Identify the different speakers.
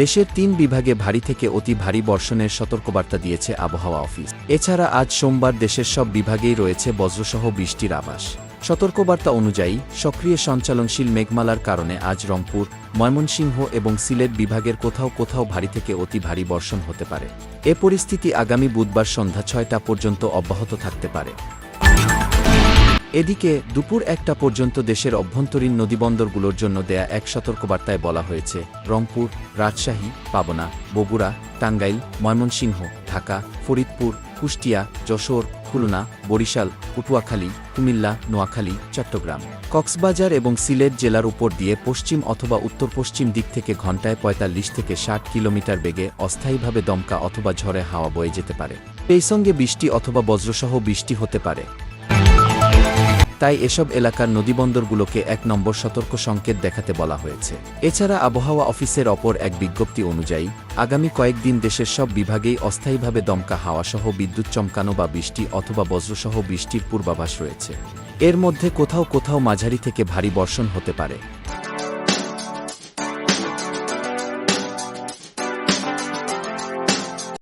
Speaker 1: দেশের তিন বিভাগে ভারী থেকে অতি ভারী বর্ষণের সতর্কবার্তা দিয়েছে আবহাওয়া অফিস। এছাড়া আজ সোমবার দেশের সব বিভাগেই রয়েছে বজ্রসহ বৃষ্টির আভাস। সতর্কবার্তা অনুযায়ী, সক্রিয় সঞ্চালনশীল মেঘমালার কারণে আজ রংপুর, ময়মনসিংহ এবং সিলেট বিভাগের কোথাও কোথাও ভারী থেকে অতি ভারী বর্ষণ হতে পারে। এ পরিস্থিতি আগামী বুধবার সন্ধ্যা ছয়টা পর্যন্ত অব্যাহত থাকতে পারে। এদিকে, দুপুর একটা পর্যন্ত দেশের অভ্যন্তরীণ নদীবন্দরগুলোর জন্য দেয়া এক সতর্কবার্তায় বলা হয়েছে, রংপুর, রাজশাহী, পাবনা, বগুড়া, টাঙ্গাইল, ময়মনসিংহ, ঢাকা, ফরিদপুর, কুষ্টিয়া, যশোর, খুলনা, বরিশাল, পটুয়াখালী, কুমিল্লা, নোয়াখালী, চট্টগ্রাম। কক্সবাজার এবং সিলেট জেলার উপর দিয়ে পশ্চিম অথবা উত্তর পশ্চিম দিক থেকে ঘণ্টায় পঁয়তাল্লিশ থেকে ষাট কিলোমিটার বেগে অস্থায়ীভাবে দমকা অথবা ঝড়ে হাওয়া বয়ে যেতে পারে। এই সঙ্গে বৃষ্টি অথবা বজ্রসহ বৃষ্টি হতে পারে। তাই এসব এলাকার নদীবন্দরগুলোকে এক নম্বর সতর্ক সংকেত দেখাতে বলা হয়েছে। এছাড়া আবহাওয়া অফিসের অপর এক বিজ্ঞপ্তি অনুযায়ী, আগামী কয়েকদিন দেশের সব বিভাগেই অস্থায়ীভাবে দমকা হাওয়াসহ বিদ্যুৎ চমকানো বা বৃষ্টি অথবা বজ্রসহ বৃষ্টির পূর্বাভাস রয়েছে। এর মধ্যে কোথাও কোথাও মাঝারি থেকে ভারী বর্ষণ হতে পারে।